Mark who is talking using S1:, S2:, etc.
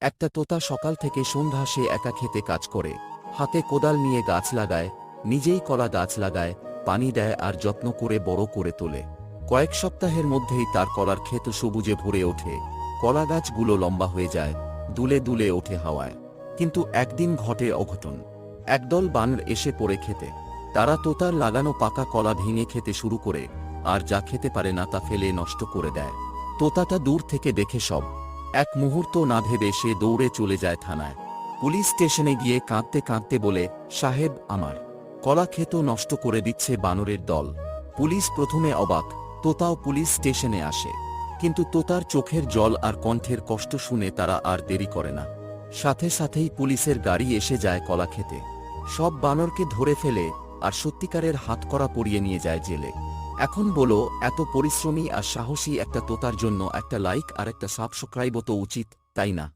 S1: একটা তোতা সকাল থেকে সন্ধ্যা সে একা খেতে কাজ করে। হাতে কোদাল নিয়ে গাছ লাগায়, নিজেই কলা গাছ লাগায়, পানি দেয় আর যত্ন করে বড় করে তোলে। কয়েক সপ্তাহের মধ্যেই তার কলার ক্ষেত সবুজে ভরে ওঠে। কলা গাছগুলো লম্বা হয়ে যায়, দুলে দুলে ওঠে হাওয়ায়। কিন্তু একদিন ঘটে অঘটন। একদল বানর এসে পড়ে খেতে। তারা তোতার লাগানো পাকা কলা ভেঙে খেতে শুরু করে, আর যা খেতে পারে না তা ফেলে নষ্ট করে দেয়। তোতাটা দূর থেকে দেখে সব। এক মুহূর্ত না ভেবে সে দৌড়ে চলে যায় থানায়। পুলিশ স্টেশনে গিয়ে কাঁদতে কাঁদতে বলে, সাহেব, আমার কলা ক্ষেত নষ্ট করে দিচ্ছে বানরের দল। পুলিশ প্রথমে অবাক, তোতাও পুলিশ স্টেশনে আসে। কিন্তু তোতার চোখের জল আর কণ্ঠের কষ্ট শুনে তারা আর দেরি করে না। সাথে সাথেই পুলিশের গাড়ি এসে যায় কলা খেতে সব বানরকে ধরে ফেলে আর সত্যিকারের হাত করা পরিয়ে নিয়ে যায় জেলে। এখন বলো, এত পরিশ্রমী আর সাহসী একটা তোতার জন্য একটা লাইক আর একটা সাবস্ক্রাইবও তো উচিত, তাই না?